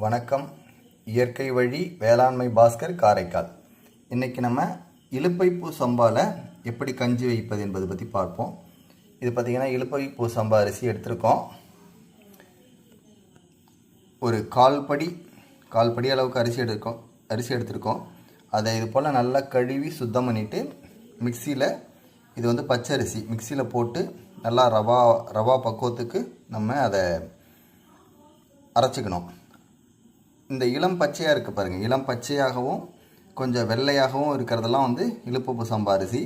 வணக்கம். இயற்கை வழி வேளாண்மை பாஸ்கர் காரைக்கால். இன்றைக்கி நம்ம இலுப்பைப்பூ சம்பாவில் எப்படி கஞ்சி வைப்பது என்பது பற்றி பார்ப்போம். இது பார்த்திங்கன்னா இலுப்பைப்பூ சம்பா அரிசி எடுத்திருக்கோம். ஒரு கால்படி கால்படி அளவுக்கு அரிசி எடுக்கோம் அரிசி எடுத்திருக்கோம். அதை இது போல் நல்லா கழுவி சுத்தம் பண்ணிவிட்டு மிக்சியில் இது வந்து பச்சரிசி மிக்சியில் போட்டு நல்லா ரவா ரவா பக்குவத்துக்கு நம்ம அதை அரைச்சிக்கணும். இந்த இளம் பச்சையாக இருக்குது பாருங்கள் இளம் பச்சையாகவும் கொஞ்சம் வெள்ளையாகவும் இருக்கிறதெல்லாம் வந்து இழுப்பப்பு சம்பா அரிசி.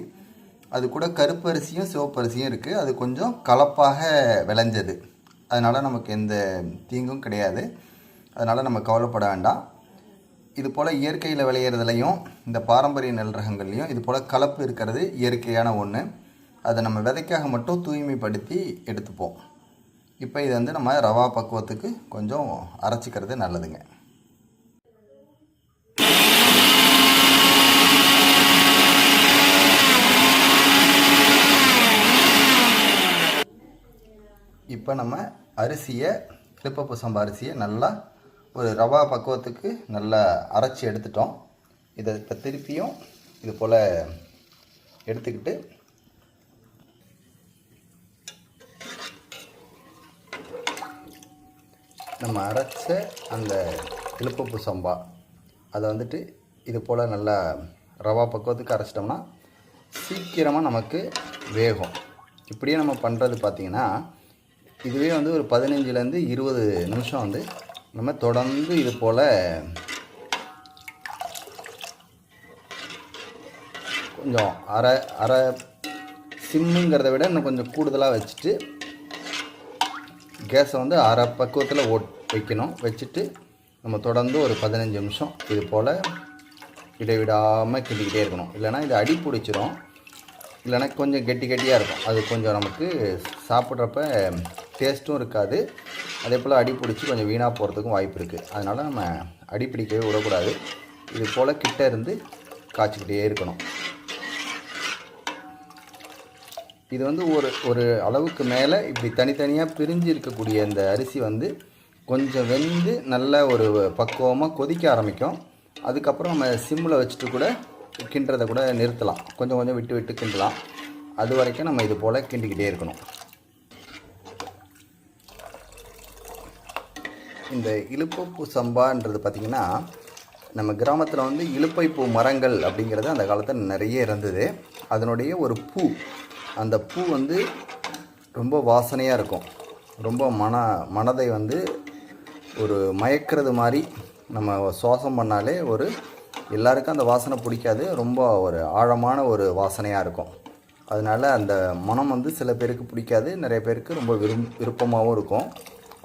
அது கூட கருப்பரிசியும் சிவப்பரிசியும் இருக்குது அது கொஞ்சம் கலப்பாக விளைஞ்சது. அதனால் நமக்கு எந்த தீங்கும் கிடையாது. அதனால் நம்ம கவலைப்பட வேண்டாம். இது போல் இயற்கையில் விளையிறதுலையும் இந்த பாரம்பரிய நெல் ரகங்கள்லையும் இது போல் கலப்பு இருக்கிறது இயற்கையான ஒன்று அதை நம்ம விதைக்காக மட்டும் தூய்மைப்படுத்தி எடுத்துப்போம். இப்போ இது வந்து நம்ம ரவா பக்குவத்துக்கு கொஞ்சம் அரைச்சிக்கிறது நல்லதுங்க. இப்போ நம்ம அரிசியை கிளிப்பப்பு சம்பா அரிசியை நல்லா ஒரு ரவா பக்குவத்துக்கு நல்லா அரைச்சி எடுத்துட்டோம். இதை இப்போ திருப்பியும் இது போல் எடுத்துக்கிட்டு நம்ம அரைச்ச அந்த இழுப்பப்பு சம்பா அதை வந்துட்டு இது போல் நல்லா ரவா பக்குவத்துக்கு அரைச்சிட்டோம்னா சீக்கிரமாக நமக்கு வேகும். இப்படியே நம்ம பண்ணுறது பார்த்திங்கன்னா இதுவே வந்து ஒரு பதினஞ்சுலேருந்து இருபது நிமிஷம் வந்து நம்ம தொடர்ந்து இது போல் கொஞ்சம் அரை அரை சிம்முங்கிறத விட இன்னும் கொஞ்சம் கூடுதலாக வச்சுட்டு கேஸை வந்து அரை பக்குவத்தில் ஓட் வைக்கணும். வச்சுட்டு நம்ம தொடர்ந்து ஒரு பதினஞ்சு நிமிஷம் இது போல் இடைவிடாமல் கிண்டிக்கிட்டே இருக்கணும். இல்லைனா இது அடி பிடிச்சிரும். இல்லைனா கொஞ்சம் கெட்டி கெட்டியாக இருக்கும். அது கொஞ்சம் நமக்கு சாப்பிட்றப்ப டேஸ்ட்டும் இருக்காது. அதே போல் அடி பிடிச்சி கொஞ்சம் வீணாக போகிறதுக்கும் வாய்ப்பு இருக்குது அதனால் நம்ம அடி பிடிக்கவே விடக்கூடாது. இது போல் கிட்ட இருந்து காய்ச்சிக்கிட்டே இருக்கணும். இது வந்து ஒரு ஒரு அளவுக்கு மேலே இப்படி தனித்தனியாக பிரிஞ்சு இருக்கக்கூடிய இந்த அரிசி வந்து கொஞ்சம் வெந்து நல்ல ஒரு பக்குவமாக கொதிக்க ஆரம்பிக்கும். அதுக்கப்புறம் நம்ம சிம்மில் வச்சுட்டு கூட கிண்டுறதை கூட நிறுத்தலாம். கொஞ்சம் கொஞ்சம் விட்டு விட்டு கிண்டலாம். அது வரைக்கும் நம்ம இது போல் கிண்டிக்கிட்டே இருக்கணும். இந்த இழுப்பப்பூ சம்பான்றது பார்த்திங்கன்னா நம்ம கிராமத்தில் வந்து இலுப்பைப்பூ மரங்கள் அப்படிங்கிறது அந்த காலத்தில் நிறைய இருந்தது. அதனுடைய ஒரு பூ அந்த பூ வந்து ரொம்ப வாசனையாக இருக்கும். ரொம்ப மன மனதை வந்து ஒரு மயக்கிறது மாதிரி நம்ம சுவாசம் பண்ணாலே ஒரு எல்லாருக்கும் அந்த வாசனை பிடிக்காது. ரொம்ப ஒரு ஆழமான ஒரு வாசனையாக இருக்கும். அதனால் அந்த மனம் வந்து சில பேருக்கு பிடிக்காது நிறைய பேருக்கு ரொம்ப விரும் விருப்பமாகவும் இருக்கும்.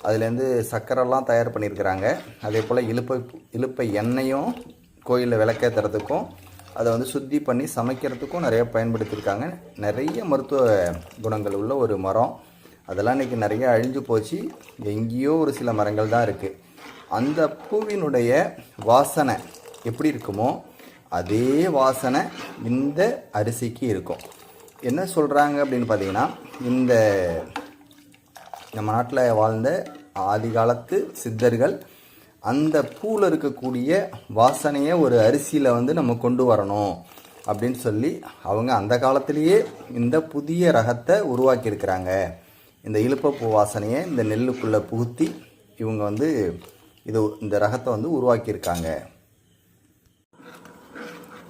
அதுலேருந்து சர்க்கரைலாம் தயார் பண்ணியிருக்கிறாங்க. அதே போல் இழுப்பை இழுப்பை எண்ணெயும் கோயிலில் விளக்கேற்றுறதுக்கும் அதை வந்து சுத்தி பண்ணி சமைக்கிறதுக்கும் நிறைய பயன்படுத்தியிருக்காங்க. நிறைய மருத்துவ குணங்கள் உள்ள ஒரு மரம். அதெல்லாம் இன்றைக்கி நிறைய அழிஞ்சு போச்சு. எங்கேயோ ஒரு சில மரங்கள் தான் இருக்குது அந்த பூவினுடைய வாசனை எப்படி இருக்குமோ அதே வாசனை இந்த அரிசிக்கு இருக்கும். என்ன சொல்கிறாங்க அப்படின்னு பார்த்தீங்கன்னா இந்த நம்ம நாட்டில் வாழ்ந்த ஆதி காலத்து சித்தர்கள் அந்த பூவில் இருக்கக்கூடிய வாசனையை ஒரு அரிசியில் வந்து நம்ம கொண்டு வரணும் அப்படின்னு சொல்லி அவங்க அந்த காலத்திலேயே இந்த புதிய ரகத்தை உருவாக்கியிருக்கிறாங்க. இந்த இழுப்பப்பூ வாசனையை இந்த நெல்லுக்குள்ளே புகுத்தி இவங்க வந்து இது இந்த ரகத்தை வந்து உருவாக்கியிருக்காங்க.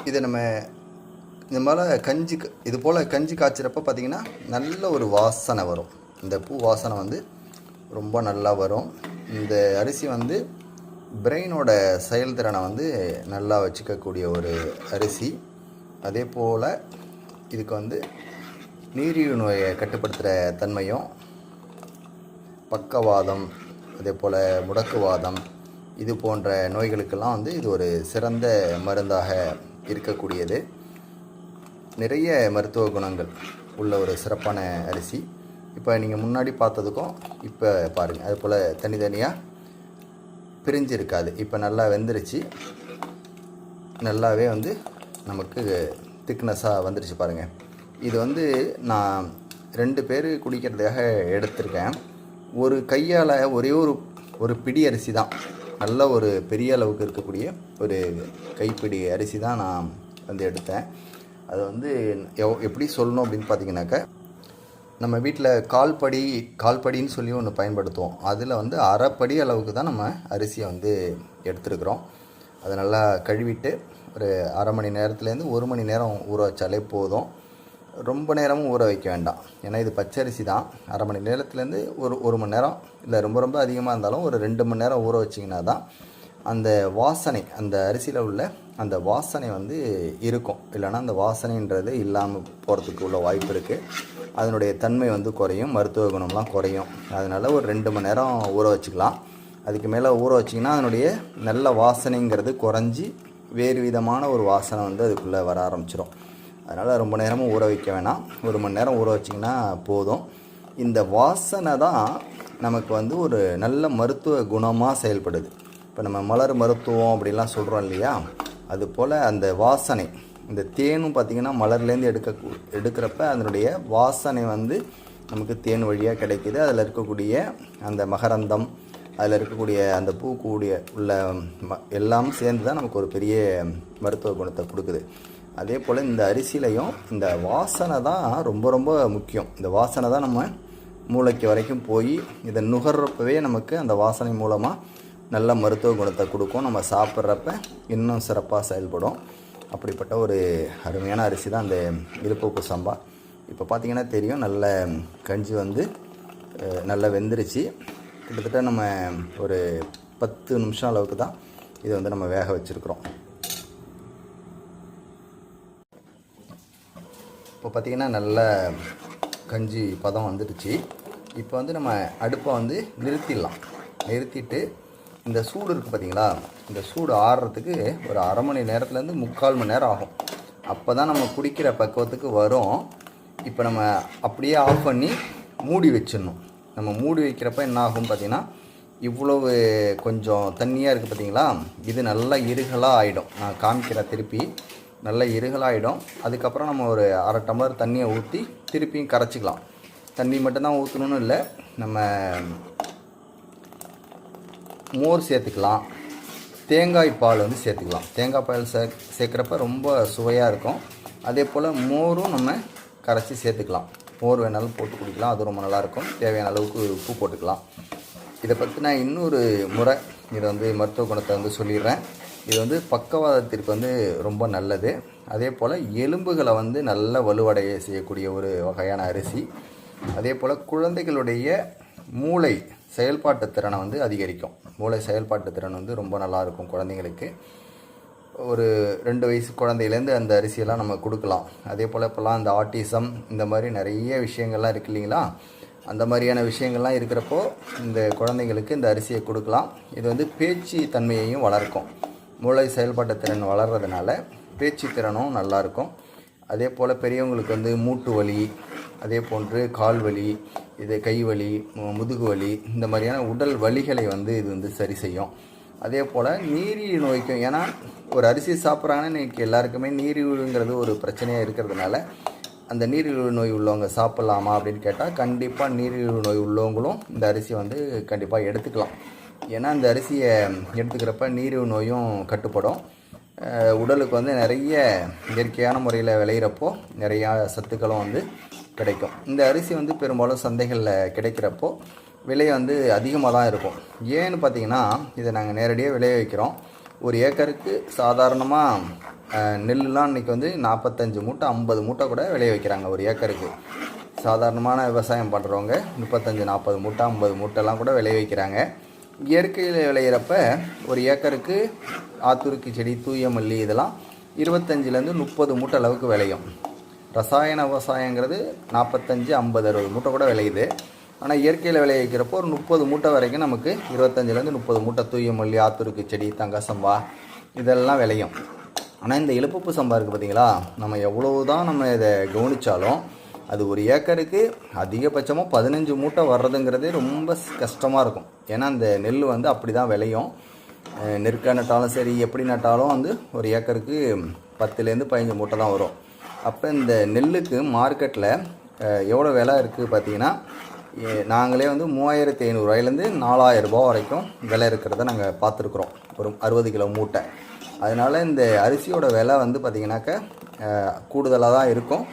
இதை நம்ம இந்த மாதிரி கஞ்சி இது போல் கஞ்சி காய்ச்சிறப்ப பார்த்திங்கன்னா நல்ல ஒரு வாசனை வரும். இந்த பூ வாசனை வந்து ரொம்ப நல்லா வரும். இந்த அரிசி வந்து பிரெயினோட செயல்திறனை வந்து நல்லா வச்சுக்கக்கூடிய ஒரு அரிசி. அதே போல் இதுக்கு வந்து நீரிழிவு நோயை கட்டுப்படுத்துகிற தன்மையும் பக்கவாதம் அதே போல் முடக்குவாதம் இது போன்ற நோய்களுக்கெல்லாம் வந்து இது ஒரு சிறந்த மருந்தாக இருக்கக்கூடியது. நிறைய மருத்துவ குணங்கள் உள்ள ஒரு சிறப்பான அரிசி. இப்போ நீங்கள் முன்னாடி பார்த்ததுக்கும் இப்போ பாருங்கள் அது போல் தனித்தனியாக பிரிஞ்சு இருக்காது இப்போ நல்லா வெந்துருச்சு. நல்லாவே வந்து நமக்கு திக்னஸாக வந்துருச்சு பாருங்கள் இது வந்து நான் ரெண்டு பேர் குடிக்கிறதுக்காக எடுத்திருக்கேன். ஒரு கையால் ஒரே ஒரு ஒரு பிடி அரிசி தான். நல்ல ஒரு பெரிய அளவுக்கு இருக்கக்கூடிய ஒரு கைப்பிடி அரிசி தான் நான் வந்து எடுத்தேன். அது வந்து எவ் எப்படி சொல்லணும் அப்படின்னு பார்த்தீங்கன்னாக்கா நம்ம வீட்டில் கால்படி கால்படின்னு சொல்லி ஒன்று பயன்படுத்துவோம். அதில் வந்து அரைப்படி அளவுக்கு தான் நம்ம அரிசியை வந்து எடுத்துருக்குறோம். அதை நல்லா கழுவிட்டு ஒரு அரை மணி நேரத்துலேருந்து ஒரு மணி நேரம் ஊற வச்சாலே போதும். ரொம்ப நேரமும் ஊற வைக்க வேண்டாம். ஏன்னா இது பச்சரிசி தான். அரை மணி நேரத்துலேருந்து ஒரு ஒரு மணி நேரம் இல்லை ரொம்ப ரொம்ப அதிகமாக இருந்தாலும் ஒரு ரெண்டு மணி நேரம் ஊற வச்சிங்கன்னா தான் அந்த வாசனை அந்த அரிசியில் உள்ள அந்த வாசனை வந்து இருக்கும். இல்லைன்னா அந்த வாசனைன்றது இல்லாமல் போகிறதுக்கு உள்ள வாய்ப்பு இருக்குது அதனுடைய தன்மை வந்து குறையும். மருத்துவ குணம்லாம் குறையும். அதனால் ஒரு ரெண்டு மணி நேரம் ஊற வச்சுக்கலாம். அதுக்கு மேலே ஊற வச்சிங்கன்னா அதனுடைய நல்ல வாசனைங்கிறது குறைஞ்சி வேறு விதமான ஒரு வாசனை வந்து அதுக்குள்ளே வர ஆரம்பிச்சிடும் அதனால் ரொம்ப நேரமும் ஊற வைக்க வேணாம். ஒரு மணி நேரம் ஊற வச்சிங்கன்னா போதும். இந்த வாசனை தான் நமக்கு வந்து ஒரு நல்ல மருத்துவ குணமாக செயல்படுது. இப்போ நம்ம மலர் மருத்துவம் அப்படிலாம் சொல்கிறோம் இல்லையா? அது போல் அந்த வாசனை இந்த தேனும் பார்த்திங்கன்னா மலர்லேருந்து எடுக்க எடுக்கிறப்ப அதனுடைய வாசனை வந்து நமக்கு தேன் வழியாக கிடைக்கிது. அதில் இருக்கக்கூடிய அந்த மகரந்தம் அதில் இருக்கக்கூடிய அந்த பூக்கூடிய உள்ள ம எல்லாம் சேர்ந்து தான் நமக்கு ஒரு பெரிய மருத்துவ குணத்தை கொடுக்குது. அதே போல் இந்த அரிசியிலையும் இந்த வாசனை தான் ரொம்ப ரொம்ப முக்கியம். இந்த வாசனை தான் நம்ம மூளைக்கு வரைக்கும் போய் இதை நுகர்றப்பவே நமக்கு அந்த வாசனை மூலமாக நல்ல மருத்துவ குணத்தை கொடுக்கும். நம்ம சாப்பிட்றப்ப இன்னும் சிறப்பாக செயல்படும். அப்படிப்பட்ட ஒரு அருமையான அரிசி தான் அந்த இழுப்புப்பு சம்பா. இப்போ பார்த்தீங்கன்னா தெரியும் நல்ல கஞ்சி வந்து நல்லா வெந்துருச்சு. கிட்டத்தட்ட நம்ம ஒரு பத்து நிமிஷம் அளவுக்கு தான் இதை வந்து நம்ம வேக வச்சுருக்குறோம். இப்போ பார்த்தீங்கன்னா நல்ல கஞ்சி பதம் வந்துடுச்சு. இப்போ வந்து நம்ம அடுப்பை வந்து நிறுத்திடலாம். நிறுத்திட்டு இந்த சூடு இருக்குது பார்த்தீங்களா இந்த சூடு ஆறுறதுக்கு ஒரு அரை மணி நேரத்துலேருந்து முக்கால் மணி நேரம் ஆகும். அப்போ தான் நம்ம குடிக்கிற பக்குவத்துக்கு வரும். இப்போ நம்ம அப்படியே ஆஃப் பண்ணி மூடி வச்சிடணும். நம்ம மூடி வைக்கிறப்ப என்ன ஆகும் பார்த்திங்கன்னா இவ்வளவு கொஞ்சம் தண்ணியாக இருக்குது பார்த்தீங்களா இது நல்லா இருகலாக ஆகிடும் நான் காமிக்கிற திருப்பி. நல்லா இருகலாகிடும் அதுக்கப்புறம் நம்ம ஒரு அரை டம்ளர் தண்ணியை ஊற்றி திருப்பியும் கரைச்சிக்கலாம். தண்ணி மட்டும்தான் ஊற்றணும்னு இல்லை. நம்ம மோர் சேர்த்துக்கலாம். தேங்காய் பால் வந்து சேர்த்துக்கலாம். தேங்காய் பால் சே சேர்க்குறப்ப ரொம்ப சுவையாக இருக்கும். அதே போல் மோரும் நம்ம கரைச்சி சேர்த்துக்கலாம். மோர் வேணாலும் போட்டு குடிக்கலாம். அது ரொம்ப நல்லாயிருக்கும். தேவையான அளவுக்கு உப்பு போட்டுக்கலாம். இதை பற்றின இன்னொரு முறை இதை வந்து மருத்துவ குணத்தை வந்து சொல்லிடுறேன். இது வந்து பக்கவாதத்திற்கு வந்து ரொம்ப நல்லது. அதே போல் எலும்புகளை வந்து நல்ல வலுவடைய செய்யக்கூடிய ஒரு வகையான அரிசி. அதே போல் குழந்தைகளுடைய மூளை செயல்பாட்டு திறனை வந்து அதிகரிக்கும். மூளை செயல்பாட்டு திறன் வந்து ரொம்ப நல்லாயிருக்கும் குழந்தைங்களுக்கு ஒரு ரெண்டு வயசு குழந்தையிலேருந்து அந்த அரிசியெல்லாம் நம்ம கொடுக்கலாம். அதே போல் இப்போல்லாம் இந்த ஆட்டிசம் இந்த மாதிரி நிறைய விஷயங்கள்லாம் இருக்கு இல்லைங்களா? அந்த மாதிரியான விஷயங்கள்லாம் இருக்கிறப்போ இந்த குழந்தைங்களுக்கு இந்த அரிசியை கொடுக்கலாம். இது வந்து பேச்சு தன்மையையும் வளர்க்கும். மூளை செயல்பாட்டு திறன் வளர்றதுனால பேச்சு திறனும் நல்லாயிருக்கும் அதே போல் பெரியவங்களுக்கு வந்து மூட்டு வலி அதே போன்று கால் வலி இது கை வலி முதுகு வலி இந்த மாதிரியான உடல் வலிகளை வந்து இது வந்து சரி செய்யும். அதே போல் நீரிழிவு நோய்க்கும் ஏன்னா ஒரு அரிசி சாப்பிட்றாங்கன்னா இன்னைக்கு எல்லாருக்குமே நீரிழிவுங்கிறது ஒரு பிரச்சனையாக இருக்கிறதுனால அந்த நீரிழிவு நோய் உள்ளவங்க சாப்பிட்லாமா அப்படின்னு கேட்டால் கண்டிப்பாக நீரிழிவு நோய் உள்ளவங்களும் இந்த அரிசியை வந்து கண்டிப்பாக எடுத்துக்கலாம். ஏன்னா இந்த அரிசியை எடுத்துக்கிறப்ப நீரிழிவு நோயும் கட்டுப்படும். உடலுக்கு வந்து நிறைய இயற்கையான முறையில் விளையிறப்போ நிறையா சத்துக்களும் வந்து கிடைக்கும். இந்த அரிசி வந்து பெரும்பாலும் சந்தைகளில் கிடைக்கிறப்போ விலை வந்து அதிகமாக தான் இருக்கும். ஏன்னு பார்த்தீங்கன்னா இதை நாங்கள் நேரடியாக விளைய வைக்கிறோம். ஒரு ஏக்கருக்கு சாதாரணமாக நெல்லுலாம் இன்றைக்கி வந்து நாற்பத்தஞ்சு மூட்டை ஐம்பது மூட்டை கூட விளைய வைக்கிறாங்க ஒரு ஏக்கருக்கு. சாதாரணமான விவசாயம் பண்ணுறவங்க முப்பத்தஞ்சு நாற்பது மூட்டை ஐம்பது மூட்டைலாம் கூட விளைய வைக்கிறாங்க. இயற்கையில் விளையிறப்ப ஒரு ஏக்கருக்கு ஆத்துருக்கி செடி தூய மல்லி இதெல்லாம் இருபத்தஞ்சிலேருந்து முப்பது மூட்டை அளவுக்கு விளையும். ரசாயன விவசாயங்கிறது நாற்பத்தஞ்சு ஐம்பது அறுபது மூட்டை கூட விளையுது. ஆனால் இயற்கையில் விளைவிக்கிறப்போ ஒரு முப்பது மூட்டை வரைக்கும் நமக்கு இருபத்தஞ்சிலேருந்து முப்பது மூட்டை தூய மல்லி ஆத்தூருக்கு செடி தங்கசம்பா இதெல்லாம் விளையும். ஆனால் இந்த இழுப்புப்பு சம்பா இருக்குது பார்த்தீங்களா நம்ம எவ்வளவு தான் நம்ம இதை கவனித்தாலும் அது ஒரு ஏக்கருக்கு அதிகபட்சமாக பதினஞ்சு மூட்டை வர்றதுங்கிறதே ரொம்ப கஷ்டமாக இருக்கும். ஏன்னா அந்த நெல் வந்து அப்படி தான் விளையும் நெருக்க நட்டாலும் சரி எப்படி நட்டாலும் வந்து ஒரு ஏக்கருக்கு பத்துலேருந்து பதினஞ்சு மூட்டை தான் வரும். அப்போ இந்த நெல்லுக்கு மார்க்கெட்டில் எவ்வளோ விலை இருக்குது பார்த்தீங்கன்னா நாங்களே வந்து மூவாயிரத்தி ஐநூறுரூவாயிலேருந்து நாலாயிரம் ரூபா வரைக்கும் விலை இருக்கிறத நாங்கள் பார்த்துருக்குறோம். ஒரு அறுபது கிலோ மூட்டை. அதனால் இந்த அரிசியோட விலை வந்து பார்த்திங்கனாக்கா கூடுதலாக தான் இருக்கும்.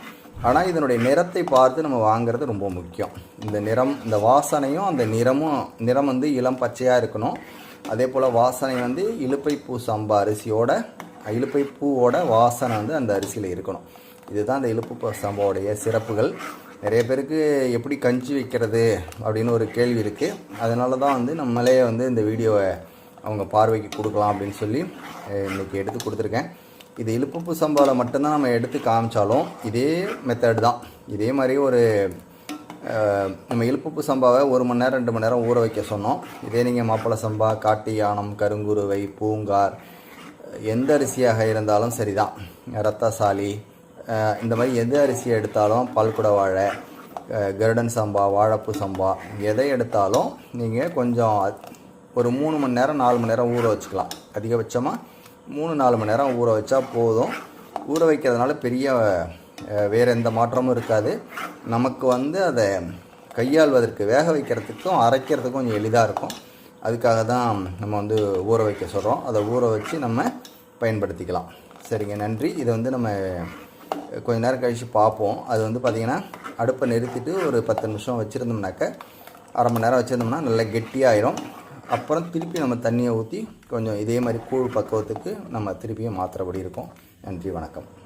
ஆனால் இதனுடைய நிறத்தை பார்த்து நம்ம வாங்குறது ரொம்ப முக்கியம். இந்த நிறம் இந்த வாசனையும் அந்த நிறமும் நிறம் வந்து இளம் பச்சையாக இருக்கணும். அதே போல் வாசனை வந்து இழுப்பை பூ சம்பா அரிசியோட இலுப்பை பூவோட வாசனை வந்து அந்த அரிசியில் இருக்கணும். இதுதான் அந்த இழுப்பு பூ சம்பாவுடைய சிறப்புகள். நிறைய பேருக்கு எப்படி கஞ்சி வைக்கிறது அப்படின்னு ஒரு கேள்வி இருக்குது அதனால தான் வந்து நம்மளே வந்து இந்த வீடியோவை அவங்க பார்வைக்கு கொடுக்கலாம் அப்படின்னு சொல்லி இன்றைக்கி இன்னைக்கு எடுத்து கொடுத்துருக்கேன். இது இலுப்புப்பு சம்பாவில் மட்டும்தான் நம்ம எடுத்து காமிச்சாலும் இதே மெத்தட் தான். இதே மாதிரி ஒரு நம்ம இலுப்புப்பு சம்பாவை ஒரு மணி நேரம் ரெண்டு மணி நேரம் ஊற வைக்க சொன்னோம். இதே நீங்கள் மாப்பிள சம்பா காட்டு யானம் கருங்குருவை பூங்கார் எந்த அரிசியாக இருந்தாலும் சரிதான். ரத்தசாலி இந்த மாதிரி எது அரிசியை எடுத்தாலும் பல்குட வாழை கருடன் சம்பா வாழைப்பூ சம்பா எதை எடுத்தாலும் நீங்கள் கொஞ்சம் ஒரு மூணு மணி நேரம் நாலு மணி நேரம் ஊற வச்சுக்கலாம். அதிகபட்சமாக மூணு நாலு மணி நேரம் ஊற வச்சா போதும். ஊற வைக்கிறதுனால பெரிய வேறு எந்த மாற்றமும் இருக்காது. நமக்கு வந்து அதை கையாள்வதற்கு வேக வைக்கிறதுக்கும் அரைக்கிறதுக்கும் கொஞ்சம் எளிதாக இருக்கும். அதுக்காக தான் நம்ம வந்து ஊற வைக்க சொல்கிறோம் அதை ஊற வச்சு நம்ம பயன்படுத்திக்கலாம். சரிங்க நன்றி. இதை வந்து நம்ம கொஞ்ச நேரம் கழித்து பார்ப்போம். அது வந்து பார்த்திங்கன்னா அடுப்பை நிறுத்திட்டு ஒரு பத்து நிமிஷம் வச்சுருந்தோம்னாக்க அரை மணி நேரம் வச்சுருந்தோம்னா நல்லா கெட்டியாயிரும். அப்புறம் திருப்பி நம்ம தண்ணியை ஊற்றி கொஞ்சம் இதே மாதிரி கூழ் பக்குவத்துக்கு நம்ம திருப்பியும் மாற்றுறபடி இருக்கும். நன்றி வணக்கம்.